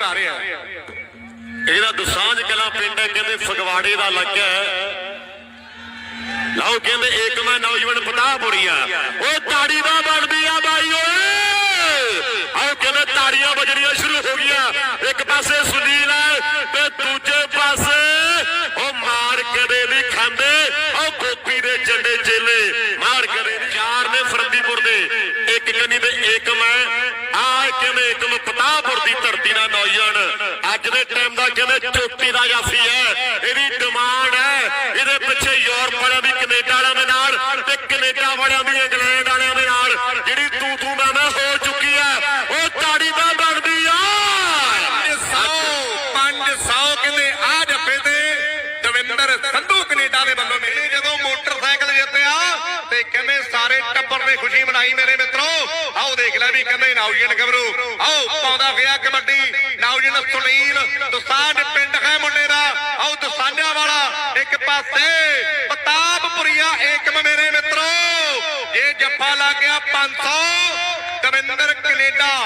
ਨਿਭਾ ਰਿਹਾ ਇਹਦਾ ਦੁਸਾਂਝ ਕਲਾ ਪਿੰਡ ਹੈ, ਕਹਿੰਦੇ ਫਗਵਾੜੇ ਦਾ ਲੱਗਾ ਲਓ, ਕਹਿੰਦੇ ਏਕ ਮੈਂ ਨੌਜਵਾਨ ਪਤਾਪੁਰੀਆ ਓ ਤਾੜੀ ਦਾ ਬਣਦੀ ਆ ਬਾਈ ਓਏ। ਆਓ ਕਹਿੰਦੇ ਤਾੜੀਆਂ ਵੱਜਣੀਆਂ ਸ਼ੁਰੂ ਹੋ ਗਈਆਂ। ਇੱਕ ਪਾਸੇ ਸੁਨੀਲ ਹੈ ਤੇ ਦੂਜੇ ਪਾਸੇ ਉਹ ਮਾਰ ਕਦੇ ਨਹੀਂ ਖਾਂਦੇ, ਉਹ ਗੋਪੀ ਦੇ ਜੰਡੇ ਚੇਲੇ ਮਾਰ ਕਦੇ ਚਾਰ ਨੇ ਫਰੰਦੀਪੁਰ ਦੇ। ਇੱਕ ਕੰਨੀ ਤੇ ਏਕ ਮੈਂ ਆ ਕਹਿੰਦੇ ਇੱਕ ਨੂੰ ਪਤਾਪੁਰ ਦੀ ਧਰਤੀ ਦਾ ਨੌਜਵਾਨ ਅੱਜ ਦੇ ਟਾਈਮ ਦਾ ਕਹਿੰਦੇ ਚੋਟੀ ਦਾ ਜਾਫੀ ਹੈ? ਇਹਦੀ ਡਿਮਾਂਡ ਹੈ। ਇਹਦੇ ਪਿੱਛੇ ਯੂਰਪ ਵਾਲਿਆਂ ਦੀ, ਕੈਨੇਡਾ ਵਾਲਿਆਂ ਦੇ ਨਾਲ ਤੇ ਕੈਨੇਡਾ ਵਾਲਿਆਂ ਦੀ, ਇੰਗਲੈਂਡ ਵਾਲਿਆਂ ਦੇ ਨਾਲ। ਜਿਹੜੀ ਤੂੰ ਤੂੰ ਮੈਂ ਮੈਂ ਹੋ ਚੁੱਕੀ ਹੈ। ਉਹ ਤਾੜੀ ਦਾ ਬਣਦੀ ਆ। 500 500 ਕਹਿੰਦੇ ਆ ਜੱਫੇ ਤੇ ਦਵਿੰਦਰ ਸੰਧੂ ਕੈਨੇਡਾ ਦੇ ਵੱਲੋਂ ਮਿਲੇ ਜਦੋਂ ਮੋਟਰਸਾਈਕਲ ਜਿੱਤਿਆ ਤੇ ਕਹਿੰਦੇ ਸਾਰੇ ਟੱਬਰ ਨੇ ਖੁਸ਼ੀ ਮਨਾਈ ਮੇਰੇ ਦੇਖ ਲੈ ਵੀ ਕਹਿੰਦੇ ਨਾਉਜਨ ਗਬਰੂ ਆਓ, ਪਾਉਂਦਾ ਗਿਆ ਕਬੱਡੀ। ਨਾਉਜਨ ਸੁਨੀਲ ਦੁਸਾਂਝ ਪਿੰਡ ਹੈ ਮੁੰਡੇ ਦਾ। ਆਓ ਦੁਸਾਂਝਾ ਵਾਲਾ। ਇੱਕ ਪਾਸੇ ਪ੍ਰਤਾਪਪੁਰੀਆ ਏਕਮ ਮੇਰੇ ਮਿੱਤਰੋ। ਇਹ ਜੱਫਾ ਲੱਗ ਗਿਆ 500 ਦਵਿੰਦਰ ਕੈਨੇਡਾ।